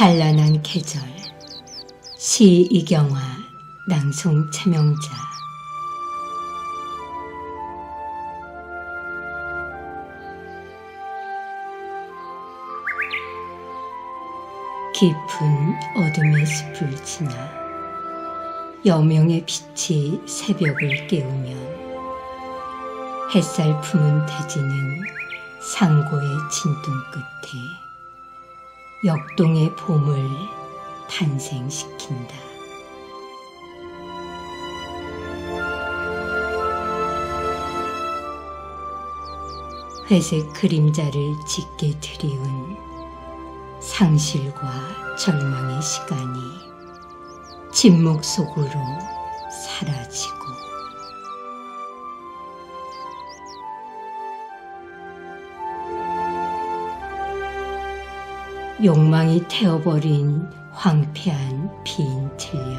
찬란한 계절. 시 이경화 낭송 최명자. 깊은 어둠의 숲을 지나 여명의 빛이 새벽을 깨우면 햇살 품은 대지는 상고의 진동 끝에 역동의 봄을 탄생시킨다. 회색 그림자를 짙게 드리운 상실과 절망의 시간이 침묵 속으로 욕망이 태워버린 황폐한 빈 틀려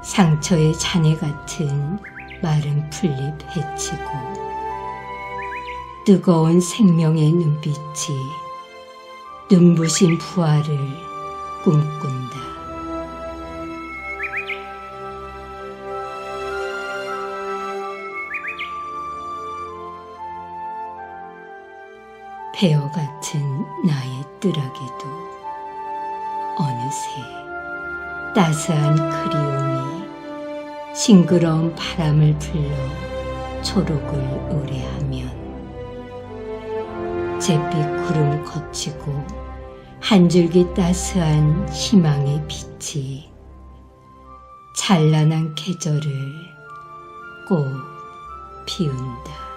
상처의 잔해 같은 마른 풀잎 헤치고 뜨거운 생명의 눈빛이 눈부신 부활을 꿈꾼다. 배어 같은 나 의 뜰하게도 어느새 따스한 그리움이 싱그러운 바람을 불러 초록을 의뢰하면 잿빛 구름 거치고 한 줄기 따스한 희망의 빛이 찬란한 계절을 꼭 피운다.